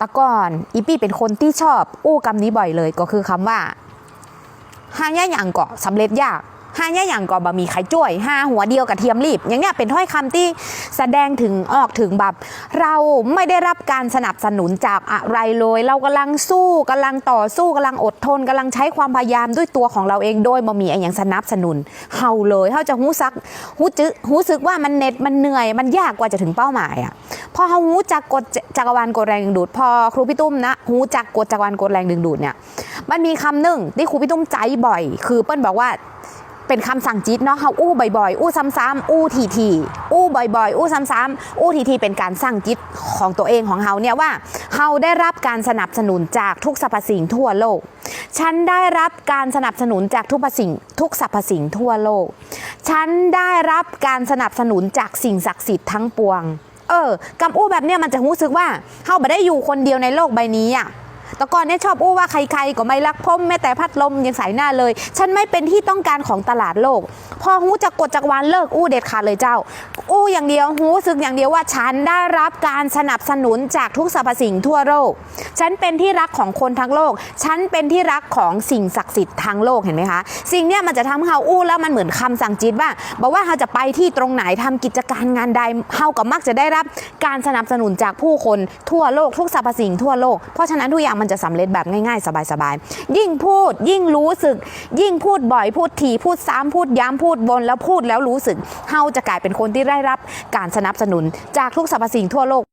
ตะก่อนอีปี้เป็นคนที่ชอบอู้คำนี้บ่อยเลยก็คือคำว่าห้าย่อย่างเกาะสำเร็จยากห้าย่อย่างเกาะบะหมี่ไข่จ้วยห้าหัวเดียวกับเทียมรีบ อย่างเนี้ยเป็นถ้อยคำที่แสดงถึงออกถึงแบบเราไม่ได้รับการสนับสนุนจากอะไรเลย เรากำลังสู้กำลังต่อสู้กำลังอดทนกำลังใช้ความพยายามด้วยตัวของเราเองโดยบะหมี่อย่างสนับสนุนเฮาเลยเฮาจะหู้ซักหู้จึหู้สึกว่ามันเน็ดมันเหนื่อย มันยากกว่าจะถึงเป้าหมายอะ พอเขาหูจักกฎจักรวาลกฎแรงดึงดูด พอครูพี่ตุ้มนะหูจักกฎจักรวาลกฎแรงดึงดูดเนี่ยมันมีคำหนึ่งที่ครูพี่ตุ้มใจบ่อย คือเปิ้ลบอกว่าเป็นคำสั่งจิตเนาะเขาอู้บ่อยๆ อู้ซ้ำๆอู้ทีๆอู้บ่อยๆ อู้ซ้ำๆอู้ทีๆเป็นการสั่งจิตของตัวเองของเขาเนี่ยว่าเขาได้รับการสนับสนุนจากทุกสรรพสิ่งทั่วโลก ฉันได้รับการสนับสนุนจากทุกสิ่งทุกสรรพสิ่งทั่วโลก ฉันได้รับการสนับสนุนจากสิ่งศักดิ์สิทธิ์ทั้งปวง เออกำอู้แบบเนี้ยมันจะรู้สึกว่าเฮาไม่ได้อยู่คนเดียวในโลกใบนี้อะ แต่ก่อนเนี่ยชอบอู้ว่าใครๆก็ไม่รักพมแม้แต่พัดลมยังใส่หน้าเลย ฉันไม่เป็นที่ต้องการของตลาดโลก พอหูจะกดจักรวาลเลิกอู้เด็ดขาดเลยเจ้า อู้อย่างเดียวหูสึกอย่างเดียวว่าฉันได้รับการสนับสนุนจากทุกสรรพสิ่งทั่วโลก ฉันเป็นที่รักของคนทั้งโลก ฉันเป็นที่รักของสิ่งศักดิ์สิทธิ์ทั้งโลกเห็นไหมคะ สิ่งเนี้ยมันจะทำให้เฮาอู้แล้วมันเหมือนคำสั่งจิตว่าบอกว่าเฮาจะไปที่ตรงไหนทำกิจการงานใดเฮาก็มักจะได้รับการสนับสนุนจากผู้คนทั่วโลกทุกสรรพสิ่งทั่วโลกเพราะฉะนั้นทุกอย่างมันจะสำเร็จแบบง่ายๆ สบายๆ ยิ่งพูดยิ่งรู้สึก ยิ่งพูดบ่อยพูดถี่พูดซ้ำพูดย้ำพูดวนแล้วพูดแล้วรู้สึกเฮาจะกลายเป็นคนที่ได้รับการสนับสนุนจากทุกสรรพสิ่งทั่วโลก